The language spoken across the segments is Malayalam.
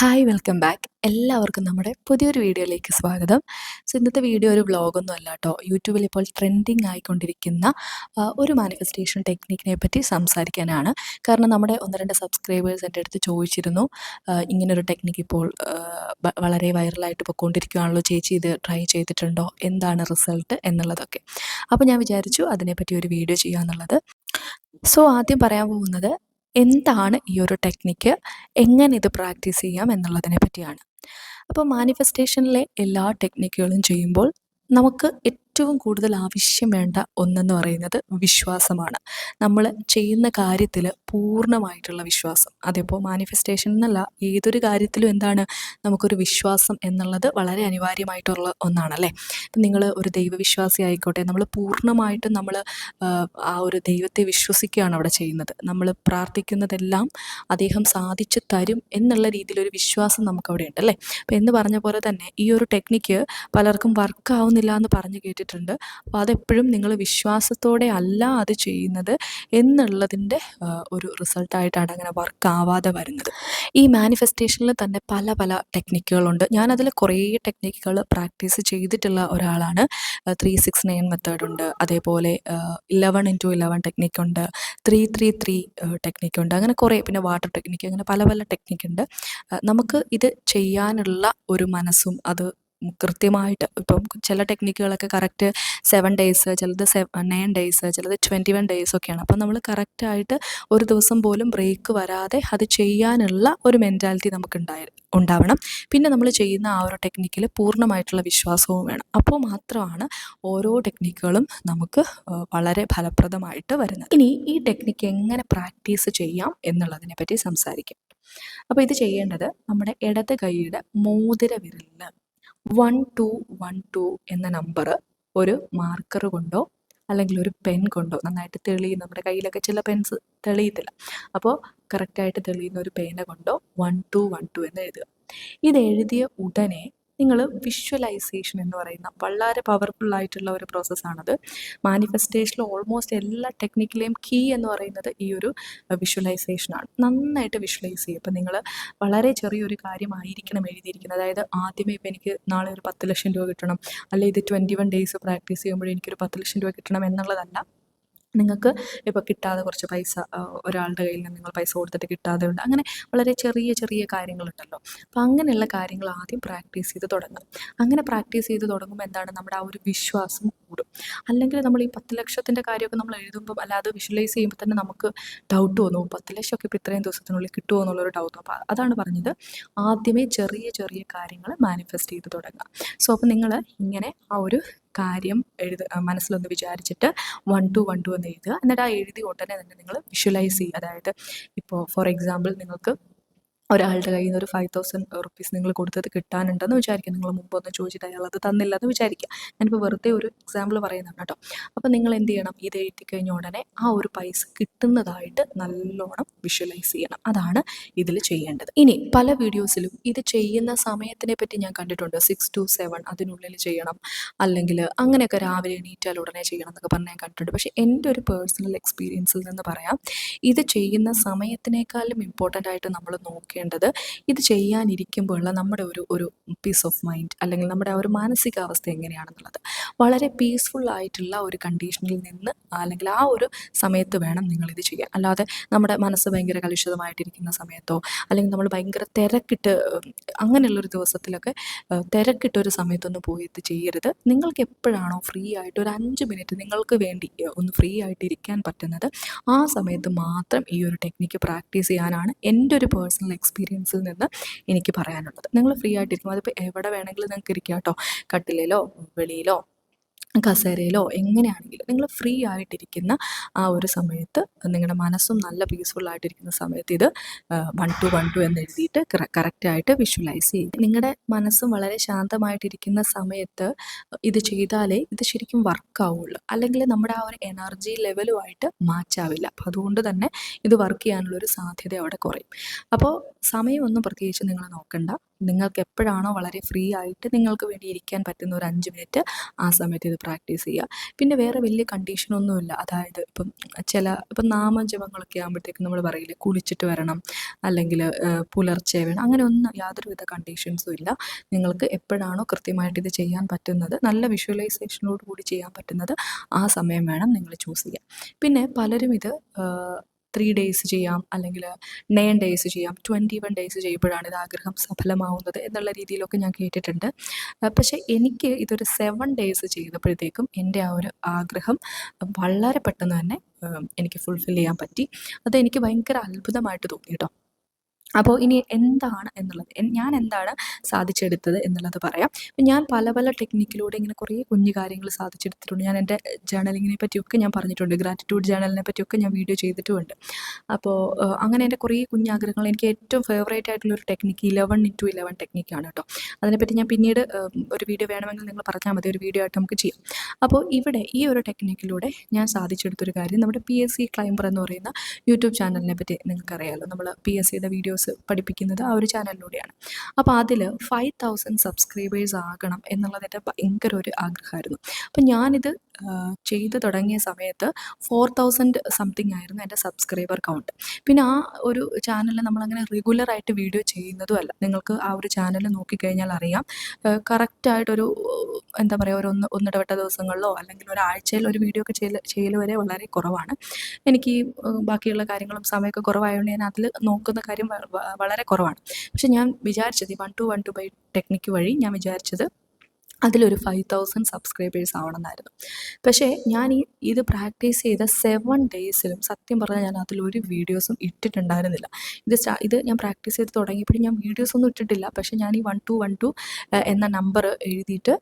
ഹായ് വെൽക്കം ബാക്ക് എല്ലാവർക്കും നമ്മുടെ പുതിയൊരു വീഡിയോയിലേക്ക് സ്വാഗതം. സോ ഇന്നത്തെ വീഡിയോ ഒരു വ്ളോഗൊന്നും അല്ല കേട്ടോ യൂട്യൂബിൽ ഇപ്പോൾ ട്രെൻഡിങ് ആയിക്കൊണ്ടിരിക്കുന്ന ഒരു മാനിഫെസ്റ്റേഷൻ ടെക്നിക്കിനെ പറ്റി സംസാരിക്കാനാണ്. കാരണം നമ്മുടെ ഒന്ന് രണ്ട് സബ്സ്ക്രൈബേഴ്സ് എന്റെ അടുത്ത് ചോദിച്ചിരുന്നു. ഇങ്ങനൊരു ടെക്നിക്ക് ഇപ്പോൾ വളരെ വൈറലായിട്ട് പൊയ്ക്കൊണ്ടിരിക്കുകയാണല്ലോ ചേച്ചി ഇത് ട്രൈ ചെയ്തിട്ടുണ്ടോ? എന്താണ് റിസൾട്ട് എന്നുള്ളതൊക്കെ. അപ്പോൾ ഞാൻ വിചാരിച്ചു അതിനെപ്പറ്റി ഒരു വീഡിയോ ചെയ്യാമെന്നുള്ളത് സോ ആദ്യം പറയാൻ പോകുന്നത് എന്താണ് ഈ ഒരു ടെക്നിക്ക്? എങ്ങനെ ഇത് പ്രാക്ടീസ് ചെയ്യാം എന്നുള്ളതിനെ പറ്റിയാണ്. അപ്പോൾ മാനിഫെസ്റ്റേഷനിലെ എല്ലാ ടെക്നിക്കുകളും ചെയ്യുമ്പോൾ നമുക്ക് ഏറ്റവും കൂടുതൽ ആവശ്യം വേണ്ട ഒന്നെന്ന് പറയുന്നത് വിശ്വാസമാണ്. നമ്മൾ ചെയ്യുന്ന കാര്യത്തിൽ പൂർണമായിട്ടുള്ള വിശ്വാസം. അതിപ്പോൾ മാനിഫെസ്റ്റേഷൻ എന്നല്ല ഏതൊരു കാര്യത്തിലും എന്താണ് നമുക്കൊരു വിശ്വാസം എന്നുള്ളത് വളരെ അനിവാര്യമായിട്ടുള്ള ഒന്നാണല്ലേ? നിങ്ങൾ ഒരു ദൈവവിശ്വാസി ആയിക്കോട്ടെ നമ്മൾ പൂർണമായിട്ടും നമ്മൾ ആ ഒരു ദൈവത്തെ വിശ്വസിക്കുകയാണ് അവിടെ ചെയ്യുന്നത്. നമ്മൾ പ്രാർത്ഥിക്കുന്നതെല്ലാം അദ്ദേഹം സാധിച്ചു തരും എന്നുള്ള രീതിയിലൊരു വിശ്വാസം നമുക്കവിടെ ഉണ്ട് അല്ലേ അപ്പം എന്ന് പറഞ്ഞ പോലെ തന്നെ ഈ ഒരു ടെക്നിക്ക് പലർക്കും വർക്ക് ആവുന്നില്ല എന്ന് പറഞ്ഞ് കേട്ടിട്ടുണ്ട് അപ്പോൾ അതെപ്പോഴും നിങ്ങൾ വിശ്വാസത്തോടെ അല്ല അത് ചെയ്യുന്നത് എന്നുള്ളതിന്റെ ഒരു റിസൾട്ടായിട്ടാണ് അങ്ങനെ വർക്ക് ആവാതെ വരുന്നത്. ഈ മാനിഫെസ്റ്റേഷനിൽ തന്നെ പല പല ടെക്നിക്കുകളുണ്ട് ഞാനതിൽ കുറേ ടെക്നിക്കുകൾ പ്രാക്ടീസ് ചെയ്തിട്ടുള്ള ഒരാളാണ്. ത്രീ സിക്സ് നയൻ മെത്തേഡ് ഉണ്ട്. അതേപോലെ ഇലവൻ ഇന്റു ഇലവൻ ടെക്നിക്കുണ്ട് ത്രീ ത്രീ ത്രീ ടെക്നിക്കുണ്ട് അങ്ങനെ കുറേ പിന്നെ വാട്ടർ ടെക്നിക്ക് അങ്ങനെ പല പല ടെക്നിക്കുണ്ട് നമുക്ക് ഇത് ചെയ്യാനുള്ള ഒരു മനസ്സും അത് കൃത്യമായിട്ട് ഇപ്പം ചില ടെക്നിക്കുകളൊക്കെ കറക്റ്റ് സെവൻ ഡേയ്സ് ചിലത് നയൻ ഡേയ്സ് ചിലത് ട്വന്റി വൺ ഡേയ്സ് ഒക്കെയാണ്. അപ്പം നമ്മൾ കറക്റ്റായിട്ട് ഒരു ദിവസം പോലും ബ്രേക്ക് വരാതെ അത് ചെയ്യാനുള്ള ഒരു മെന്റാലിറ്റി നമുക്ക് ഉണ്ടായി ഉണ്ടാവണം. പിന്നെ നമ്മൾ ചെയ്യുന്ന ആ ഒരു ടെക്നിക്കിൽ പൂർണമായിട്ടുള്ള വിശ്വാസവും വേണം. അപ്പോൾ മാത്രമാണ് ഓരോ ടെക്നിക്കുകളും നമുക്ക് വളരെ ഫലപ്രദമായിട്ട് വരുന്നത്. ഇനി ഈ ടെക്നിക്ക് എങ്ങനെ പ്രാക്ടീസ് ചെയ്യാം എന്നുള്ളതിനെ പറ്റി സംസാരിക്കാം. അപ്പോൾ ഇത് ചെയ്യേണ്ടത് നമ്മുടെ ഇടത് കൈയുടെ മോതിര വിരലിൽ വൺ ടു വൺ ടു എന്ന നമ്പർ ഒരു മാർക്കർ കൊണ്ടോ അല്ലെങ്കിൽ ഒരു പെൻ കൊണ്ടോ നന്നായിട്ട് തെളിയും നമ്മുടെ കയ്യിലൊക്കെ ചില പെൻസ് തെളിയത്തില്ല. അപ്പോൾ കറക്റ്റായിട്ട് തെളിയുന്ന ഒരു പേന കൊണ്ടോ വൺ ടു വൺ ടു എന്ന് എഴുതുക. ഇത് എഴുതിയ ഉടനെ നിങ്ങൾ വിഷ്വലൈസേഷൻ എന്ന് പറയുന്ന വളരെ പവർഫുൾ ആയിട്ടുള്ള ഒരു പ്രോസസ്സാണത് മാനിഫെസ്റ്റേഷനിൽ ഓൾമോസ്റ്റ് എല്ലാ ടെക്നിക്കിലെയും കീ എന്ന് പറയുന്നത് ഈ ഒരു വിഷ്വലൈസേഷനാണ് നന്നായിട്ട് വിഷ്വലൈസ് ചെയ്യുക. ഇപ്പം നിങ്ങൾ വളരെ ചെറിയൊരു കാര്യമായിരിക്കണം എഴുതിയിരിക്കുന്നത്. അതായത് ആദ്യമേ ഇപ്പം എനിക്ക് നാളെ ഒരു പത്ത് ലക്ഷം രൂപ കിട്ടണം. അല്ലെങ്കിൽ ഇത് ട്വന്റി വൺ ഡേയ്സ് പ്രാക്ടീസ് ചെയ്യുമ്പോൾ എനിക്കൊരു പത്ത് ലക്ഷം രൂപ കിട്ടണം എന്നുള്ളതല്ല. നിങ്ങൾക്ക് ഇപ്പോൾ കിട്ടാതെ കുറച്ച് പൈസ ഒരാളുടെ കയ്യിൽ നിന്ന് നിങ്ങൾ പൈസ കൊടുത്തിട്ട് കിട്ടാതെ ഉണ്ട്. അങ്ങനെ വളരെ ചെറിയ ചെറിയ കാര്യങ്ങളുണ്ടല്ലോ. അപ്പോൾ അങ്ങനെയുള്ള കാര്യങ്ങൾ ആദ്യം പ്രാക്ടീസ് ചെയ്ത് തുടങ്ങും. അങ്ങനെ പ്രാക്ടീസ് ചെയ്ത് തുടങ്ങുമ്പോൾ എന്താണ്? നമ്മുടെ ആ ഒരു വിശ്വാസം കൂടും. അല്ലെങ്കിൽ നമ്മൾ ഈ പത്ത് ലക്ഷത്തിന്റെ കാര്യമൊക്കെ നമ്മൾ എഴുതുമ്പോൾ അല്ലാതെ വിഷ്വലൈസ് ചെയ്യുമ്പോൾ തന്നെ നമുക്ക് ഡൗട്ട് തോന്നും. പത്ത് ലക്ഷമൊക്കെ ഇപ്പോൾ ഇത്രയും ദിവസത്തിനുള്ളിൽ കിട്ടുമോ? എന്നുള്ളൊരു ഡൗട്ട് അപ്പോൾ അതാണ് പറഞ്ഞത്. ആദ്യമേ ചെറിയ ചെറിയ കാര്യങ്ങൾ മാനിഫെസ്റ്റ് ചെയ്ത് തുടങ്ങുക. സോ അപ്പോൾ നിങ്ങൾ ഇങ്ങനെ ആ ഒരു കാര്യം എഴുത മനസ്സിലൊന്ന് വിചാരിച്ചിട്ട് വൺ ടു വൺ ടു എന്ന് എഴുതുക. എന്നിട്ട് ആ എഴുതി ഉടനെ തന്നെ നിങ്ങൾ വിഷ്വലൈസ് ചെയ്യുക. അതായത് ഇപ്പോൾ ഫോർ എക്സാമ്പിൾ നിങ്ങൾക്ക് ഒരാളുടെ കയ്യിൽ നിന്ന് ഒരു ഫൈവ് തൗസൻഡ് റുപ്പീസ് നിങ്ങൾ കൊടുത്തത് കിട്ടാനുണ്ടെന്ന് വിചാരിക്കുക. നിങ്ങൾ മുമ്പ് ഒന്ന് ചോദിച്ചിട്ട് അയാൾ അത് തന്നില്ല എന്ന് വിചാരിക്കുക. ഞാനിപ്പോൾ വെറുതെ ഒരു എക്സാമ്പിൾ പറയുന്നതാണ് കേട്ടോ. അപ്പോൾ നിങ്ങൾ എന്ത് ചെയ്യണം? ഇത് എഴുതി കഴിഞ്ഞ ഉടനെ ആ ഒരു പൈസ കിട്ടുന്നതായിട്ട് നല്ലോണം വിഷ്വലൈസ് ചെയ്യണം. അതാണ് ഇതിൽ ചെയ്യേണ്ടത്. ഇനി പല വീഡിയോസിലും ഇത് ചെയ്യുന്ന സമയത്തിനെ പറ്റി ഞാൻ കണ്ടിട്ടുണ്ട്. സിക്സ് ടു സെവൻ അതിനുള്ളിൽ ചെയ്യണം. അല്ലെങ്കിൽ അങ്ങനെയൊക്കെ രാവിലെ എണീറ്റാൽ ഉടനെ ചെയ്യണം എന്നൊക്കെ പറഞ്ഞ് ഞാൻ കണ്ടിട്ടുണ്ട്. പക്ഷേ എന്റെ ഒരു പേഴ്സണൽ എക്സ്പീരിയൻസിൽ നിന്ന് പറയാം. ഇത് ചെയ്യുന്ന സമയത്തിനേക്കാളും ഇമ്പോർട്ടന്റ് ആയിട്ട് നമ്മൾ നോക്കേണ്ടത് ഇത് ചെയ്യാനിരിക്കുമ്പോഴുള്ള നമ്മുടെ ഒരു ഒരു പീസ് ഓഫ് മൈൻഡ് അല്ലെങ്കിൽ നമ്മുടെ ആ ഒരു മാനസികാവസ്ഥ എങ്ങനെയാണെന്നുള്ളത്. വളരെ പീസ്ഫുൾ ആയിട്ടുള്ള ഒരു കണ്ടീഷനിൽ നിന്ന് അല്ലെങ്കിൽ ആ ഒരു സമയത്ത് വേണം നിങ്ങൾ ഇത് ചെയ്യാൻ. അല്ലാതെ നമ്മുടെ മനസ്സ് ഭയങ്കര കലുഷിതമായിട്ടിരിക്കുന്ന സമയത്തോ അല്ലെങ്കിൽ നമ്മൾ ഭയങ്കര തിരക്കിട്ട് അങ്ങനെയുള്ളൊരു ദിവസത്തിലൊക്കെ തിരക്കിട്ടൊരു സമയത്തൊന്നും പോയി ഇത് ചെയ്യരുത്. നിങ്ങൾക്ക് എപ്പോഴാണോ ഫ്രീ ആയിട്ട് ഒരു അഞ്ച് മിനിറ്റ് നിങ്ങൾക്ക് വേണ്ടി ഒന്ന് ഫ്രീ ആയിട്ട് ഇരിക്കാൻ പറ്റുന്നത് ആ സമയത്ത് മാത്രം ഈ ഒരു ടെക്നിക്ക് പ്രാക്ടീസ് ചെയ്യാനാണ് എന്റെ ഒരു പേഴ്സണൽ എക്സ്പീരിയൻസിൽ നിന്ന് എനിക്ക് പറയാനുള്ളത്. നിങ്ങൾ ഫ്രീ ആയിട്ടിരിക്കും അതിപ്പോൾ എവിടെ വേണമെങ്കിലും നിങ്ങൾക്ക് ഇരിക്കാം കേട്ടോ. കട്ടിലിലോ വെളിയിലോ കസേരയിലോ എങ്ങനെയാണെങ്കിലും നിങ്ങൾ ഫ്രീ ആയിട്ടിരിക്കുന്ന ആ ഒരു സമയത്ത് നിങ്ങളുടെ മനസ്സും നല്ല പീസ്ഫുള്ളായിട്ടിരിക്കുന്ന സമയത്ത് ഇത് വൺ ടു വൺ ടു എന്ന് എഴുതിയിട്ട് കറക്റ്റായിട്ട് വിഷ്വലൈസ് ചെയ്യും നിങ്ങളുടെ മനസ്സും വളരെ ശാന്തമായിട്ടിരിക്കുന്ന സമയത്ത് ഇത് ചെയ്താലേ ഇത് ശരിക്കും വർക്ക് ആവുള്ളൂ. അല്ലെങ്കിൽ നമ്മുടെ ആ ഒരു എനർജി ലെവലുമായിട്ട് മാച്ചാവില്ല അപ്പം അതുകൊണ്ട് തന്നെ ഇത് വർക്ക് ചെയ്യാനുള്ളൊരു സാധ്യത അവിടെ കുറയും. അപ്പോൾ സമയമൊന്നും പ്രത്യേകിച്ച് നിങ്ങൾ നോക്കണ്ട. നിങ്ങൾക്ക് എപ്പോഴാണോ വളരെ ഫ്രീ ആയിട്ട് നിങ്ങൾക്ക് വേണ്ടി ഇരിക്കാൻ പറ്റുന്ന ഒരു അഞ്ച് മിനിറ്റ് ആ സമയത്ത് ഇത് പ്രാക്ടീസ് ചെയ്യുക. പിന്നെ വേറെ വലിയ കണ്ടീഷനൊന്നുമില്ല അതായത് ഇപ്പം ചില ഇപ്പം നാമജപങ്ങളൊക്കെ ആകുമ്പോഴത്തേക്കും നമ്മൾ പറയില്ലേ കുളിച്ചിട്ട് വരണം അല്ലെങ്കിൽ പുലർച്ചെ വേണം അങ്ങനെ ഒന്നും യാതൊരുവിധ കണ്ടീഷൻസും ഇല്ല. നിങ്ങൾക്ക് എപ്പോഴാണോ കൃത്യമായിട്ട് ഇത് ചെയ്യാൻ പറ്റുന്നത് നല്ല വിഷ്വലൈസേഷനോട് കൂടി ചെയ്യാൻ പറ്റുന്നത് ആ സമയം വേണം നിങ്ങൾ ചൂസ് ചെയ്യാം പിന്നെ പലരും ഇത് ത്രീ ഡേയ്സ് ചെയ്യാം അല്ലെങ്കിൽ നയൻ ഡേയ്സ് ചെയ്യാം ട്വന്റി വൺ ഡേയ്സ് ചെയ്യുമ്പോഴാണ് ഇത് ആഗ്രഹം സഫലമാവുന്നത് എന്നുള്ള രീതിയിലൊക്കെ ഞാൻ കേട്ടിട്ടുണ്ട്. പക്ഷേ എനിക്ക് ഇതൊരു സെവൻ ഡേയ്സ് ചെയ്തപ്പോഴത്തേക്കും എന്റെ ആ ഒരു ആഗ്രഹം വളരെ പെട്ടെന്ന് തന്നെ എനിക്ക് ഫുൾഫിൽ ചെയ്യാൻ പറ്റി. അതെനിക്ക് ഭയങ്കര അത്ഭുതമായിട്ട് തോന്നി കേട്ടോ. അപ്പോൾ ഇനി എന്താണ് എന്നുള്ളത്? ഞാൻ എന്താണ് സാധിച്ചെടുത്തത് എന്നുള്ളത് പറയാം. ഞാൻ പല പല ടെക്നിക്കിലൂടെ ഇങ്ങനെ കുറേ കുഞ്ഞു കാര്യങ്ങൾ സാധിച്ചെടുത്തിട്ടുണ്ട്. ഞാൻ എന്റെ ജേണലിങ്ങിനെ പറ്റിയൊക്കെ ഞാൻ പറഞ്ഞിട്ടുണ്ട്. ഗ്രാറ്റിറ്റ്യൂഡ് ജേണലിനെ പറ്റിയൊക്കെ ഞാൻ വീഡിയോ ചെയ്തിട്ടുമുണ്ട്. അപ്പോൾ അങ്ങനെ എന്റെ കുറേ കുഞ്ഞാഗ്രഹങ്ങൾ എനിക്ക് ഏറ്റവും ഫേവറേറ്റ് ആയിട്ടുള്ള ഒരു ടെക്നിക്ക് ഇലവൻ ഇന്റു ഇലവൻ ടെക്നിക്കാണ് കേട്ടോ. അതിനെപ്പറ്റി ഞാൻ പിന്നീട് ഒരു വീഡിയോ വേണമെങ്കിൽ നിങ്ങൾ പറഞ്ഞാൽ മതി. ഒരു വീഡിയോ ആയിട്ട് നമുക്ക് ചെയ്യാം. അപ്പോൾ ഇവിടെ ഈ ഒരു ടെക്നിക്കിലൂടെ ഞാൻ സാധിച്ചെടുത്തൊരു കാര്യം നമ്മുടെ പി എസ് സി ക്ലൈംബർ എന്ന് പറയുന്ന യൂട്യൂബ് ചാനലിനെ പറ്റി നിങ്ങൾക്കറിയാമല്ലോ നമ്മൾ പി എസ് സിയുടെ വീഡിയോസ് പഠിപ്പിക്കുന്നത് ആ ഒരു ചാനലിലൂടെയാണ്. അപ്പോൾ അതിൽ ഫൈവ് തൗസൻഡ് സബ്സ്ക്രൈബേഴ്സ് ആകണം എന്നുള്ളത് എന്റെ ഭയങ്കര ഒരു ആഗ്രഹമായിരുന്നു. അപ്പം ഞാനിത് ചെയ്ത് തുടങ്ങിയ സമയത്ത് ഫോർ തൗസൻഡ് സംതിങ് ആയിരുന്നു എന്റെ സബ്സ്ക്രൈബർ കൗണ്ട് പിന്നെ ആ ഒരു ചാനലിൽ നമ്മളങ്ങനെ റെഗുലറായിട്ട് വീഡിയോ ചെയ്യുന്നതുമല്ല നിങ്ങൾക്ക് ആ ഒരു ചാനൽ നോക്കിക്കഴിഞ്ഞാൽ അറിയാം. കറക്റ്റായിട്ടൊരു എന്താ പറയുക ഒരു ഒന്ന് ഒന്നിടവട്ട ദിവസങ്ങളിലോ അല്ലെങ്കിൽ ഒരാഴ്ചയിൽ ഒരു വീഡിയോ ഒക്കെ ചെയ്യൽ ചെയ്യൽ വരെ വളരെ കുറവാണ്. എനിക്ക് ബാക്കിയുള്ള കാര്യങ്ങളും സമയമൊക്കെ കുറവായതുകൊണ്ട് ഞാൻ അതിൽ നോക്കുന്ന കാര്യം വളരെ കുറവാണ്. പക്ഷെ ഞാൻ വിചാരിച്ചത് ഈ one two one two by technique വഴി ഞാൻ വിചാരിച്ചത് അതിലൊരു ഫൈവ് തൗസൻഡ് സബ്സ്ക്രൈബേഴ്സ് ആവണമെന്നായിരുന്നു. പക്ഷേ ഞാൻ ഈ ഇത് പ്രാക്ടീസ് ചെയ്ത സെവൻ ഡേയ്സിലും സത്യം പറഞ്ഞാൽ ഞാൻ അതിലൊരു വീഡിയോസും ഇട്ടിട്ടുണ്ടായിരുന്നില്ല. ഇത് ഇത് ഞാൻ പ്രാക്ടീസ് ചെയ്ത് തുടങ്ങിയപ്പോഴും ഞാൻ വീഡിയോസൊന്നും ഇട്ടിട്ടില്ല. പക്ഷേ ഞാൻ ഈ വൺ ടു വൺ ടു എന്ന നമ്പർ എഴുതിയിട്ട്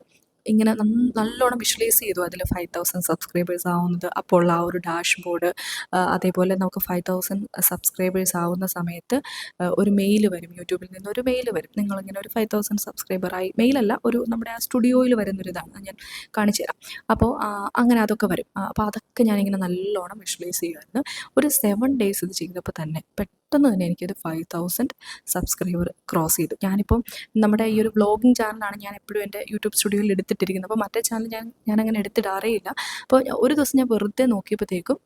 ഇങ്ങനെ നല്ലോണം വിഷ്വലൈസ് ചെയ്തു. അതിൽ ഫൈവ് തൗസൻഡ് സബ്സ്ക്രൈബേഴ്സ് ആവുന്നത് അപ്പോൾ ഉള്ള ആ ഒരു ഡാഷ് ബോർഡ് അതേപോലെ നമുക്ക് ഫൈവ് തൗസൻഡ് സബ്സ്ക്രൈബേഴ്സ് ആവുന്ന സമയത്ത് ഒരു മെയിൽ വരും. യൂട്യൂബിൽ നിന്ന് ഒരു മെയിൽ വരും. നിങ്ങളിങ്ങനെ ഒരു ഫൈവ് തൗസൻഡ് സബ്സ്ക്രൈബറായി മെയിലല്ല ഒരു നമ്മുടെ ആ സ്റ്റുഡിയോയിൽ വരുന്നൊരിതാണ് ഞാൻ കാണിച്ചു തരാം. അപ്പോൾ അങ്ങനെ അതൊക്കെ വരും. അപ്പോൾ അതൊക്കെ ഞാനിങ്ങനെ നല്ലോണം വിഷ്വലൈസ് ചെയ്യുമായിരുന്നു ഒരു സെവൻ ഡേയ്സ് ഇത് ചെയ്തപ്പോൾ തന്നെ പെട്ടെന്ന് തന്നെ എനിക്കൊരു ഫൈവ് തൗസൻഡ് സബ്സ്ക്രൈബർ ക്രോസ് ചെയ്തു. ഞാനിപ്പം നമ്മുടെ ഈ ഒരു വ്ളോഗിങ് ചാനലാണ് ഞാൻ എപ്പോഴും എന്റെ യൂട്യൂബ് സ്റ്റുഡിയോയിൽ എടുത്തിട്ടിരിക്കുന്നത്. അപ്പോൾ മറ്റേ ചാനൽ ഞാൻ ഞാനങ്ങനെ എടുത്തിടാറേയില്ല അപ്പോൾ ഒരു ദിവസം ഞാൻ വെറുതെ നോക്കിയപ്പോഴത്തേക്കും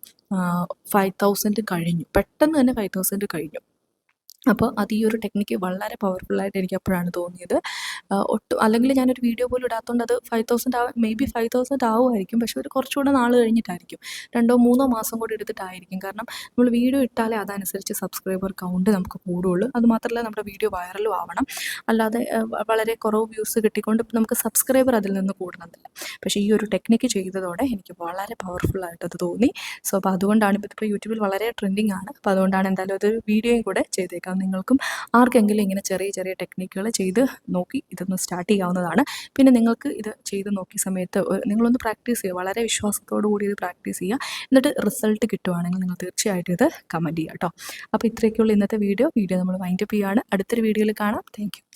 ഫൈവ് തൗസൻഡ് കഴിഞ്ഞു. പെട്ടെന്ന് തന്നെ ഫൈവ് തൗസൻഡ് കഴിഞ്ഞു. അപ്പോൾ അത് ഈ ഒരു ടെക്നിക്ക് വളരെ പവർഫുള്ളായിട്ട് എനിക്ക് അപ്പോഴാണ് തോന്നിയത്. ഒട്ടും. അല്ലെങ്കിൽ ഞാനൊരു വീഡിയോ പോലും ഇടാത്തതുകൊണ്ട് അത് ഫൈവ് തൗസൻഡ് ആവും മേ ബി ഫൈവ് തൗസൻഡ് ആവുമായിരിക്കും. പക്ഷേ ഒരു കുറച്ചുകൂടെ നാൾ കഴിഞ്ഞിട്ടായിരിക്കും. രണ്ടോ മൂന്നോ മാസം കൂടി എടുത്തിട്ടായിരിക്കും. കാരണം നമ്മൾ വീഡിയോ ഇട്ടാലേ അതനുസരിച്ച് സബ്സ്ക്രൈബർ കൗണ്ട് നമുക്ക് കൂടുള്ളൂ. അത് മാത്രമല്ല നമ്മുടെ വീഡിയോ വൈറലും ആവണം. അല്ലാതെ വളരെ കുറവ് വ്യൂസ് കിട്ടിക്കൊണ്ട് നമുക്ക് സബ്സ്ക്രൈബർ അതിൽ നിന്ന് കൂടുന്നതല്ല. പക്ഷേ ഈ ഒരു ടെക്നിക്ക് ചെയ്തതോടെ എനിക്ക് വളരെ പവർഫുള്ളായിട്ട് അത് തോന്നി. സോ അപ്പോൾ അതുകൊണ്ടാണ് ഇപ്പോൾ ഇപ്പോൾ യൂട്യൂബിൽ വളരെ ട്രെൻഡിങ് ആണ്. അപ്പോൾ അതുകൊണ്ടാണ് എന്തായാലും അതൊരു വീഡിയോയും കൂടെ ചെയ്തേക്കാം. നിങ്ങൾക്കും ആർക്കെങ്കിലും ഇങ്ങനെ ചെറിയ ചെറിയ ടെക്നിക്കുകൾ ചെയ്ത് നോക്കി ഇതൊന്ന് സ്റ്റാർട്ട് ചെയ്യാവുന്നതാണ്. പിന്നെ നിങ്ങൾക്ക് ഇത് ചെയ്ത് നോക്കിയ സമയത്ത് നിങ്ങളൊന്ന് പ്രാക്ടീസ് ചെയ്യുക. വളരെ വിശ്വാസത്തോടു കൂടി ഇത് പ്രാക്ടീസ് ചെയ്യുക. എന്നിട്ട് റിസൾട്ട് കിട്ടുവാണെങ്കിൽ നിങ്ങൾ തീർച്ചയായിട്ടും ഇത് കമന്റ് ചെയ്യുക കേട്ടോ അപ്പോൾ ഇത്രയൊക്കെയുള്ള ഇന്നത്തെ വീഡിയോ വീഡിയോ നമ്മൾ വൈൻഡപ്പ് ചെയ്യുകയാണ് അടുത്തൊരു വീഡിയോയിൽ കാണാം. താങ്ക്